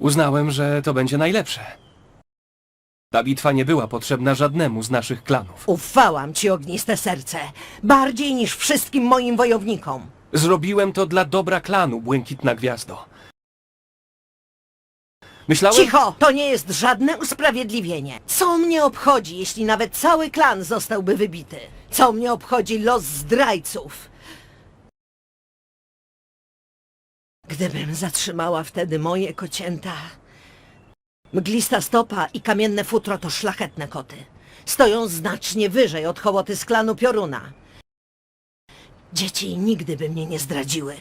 Uznałem, że to będzie najlepsze. Ta bitwa nie była potrzebna żadnemu z naszych klanów. Ufałam ci ogniste serce, bardziej niż wszystkim moim wojownikom. Zrobiłem to dla dobra klanu, Błękitna Gwiazdo. Myślałem... Cicho! To nie jest żadne usprawiedliwienie. Co mnie obchodzi, jeśli nawet cały klan zostałby wybity? Co mnie obchodzi los zdrajców? Gdybym zatrzymała wtedy moje kocięta... Mglista stopa i kamienne futro to szlachetne koty. Stoją znacznie wyżej od hołoty z klanu Pioruna. Dzieci nigdy by mnie nie zdradziły.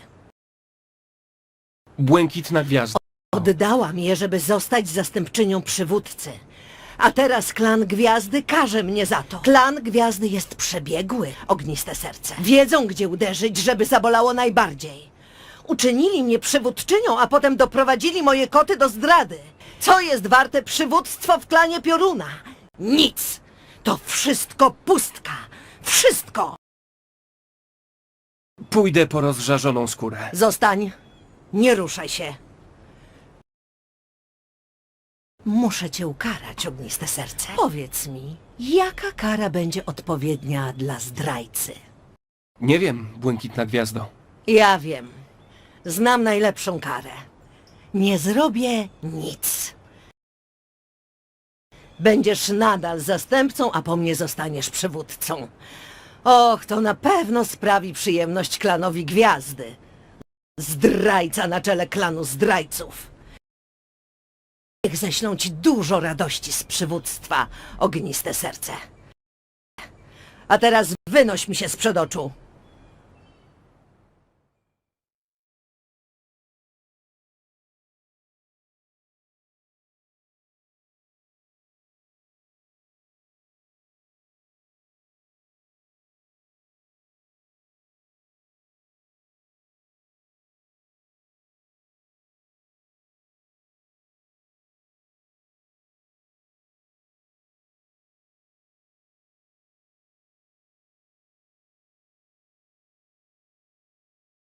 Błękitna Gwiazdo. Oddałam je, żeby zostać zastępczynią przywódcy. A teraz klan Gwiazdy każe mnie za to. Klan Gwiazdy jest przebiegły, ogniste serce. Wiedzą, gdzie uderzyć, żeby zabolało najbardziej. Uczynili mnie przywódczynią, a potem doprowadzili moje koty do zdrady. Co jest warte przywództwo w klanie Pioruna? Nic! To wszystko pustka! Wszystko! Pójdę po rozżarzoną skórę. Zostań. Nie ruszaj się. Muszę cię ukarać, ogniste serce. Powiedz mi, jaka kara będzie odpowiednia dla zdrajcy? Nie wiem, Błękitna Gwiazdo. Ja wiem. Znam najlepszą karę. Nie zrobię nic. Będziesz nadal zastępcą, a po mnie zostaniesz przywódcą. Och, to na pewno sprawi przyjemność klanowi Gwiazdy. Zdrajca na czele klanu zdrajców. Niech ześlą ci dużo radości z przywództwa, ogniste serce. A teraz wynoś mi się z przed oczu.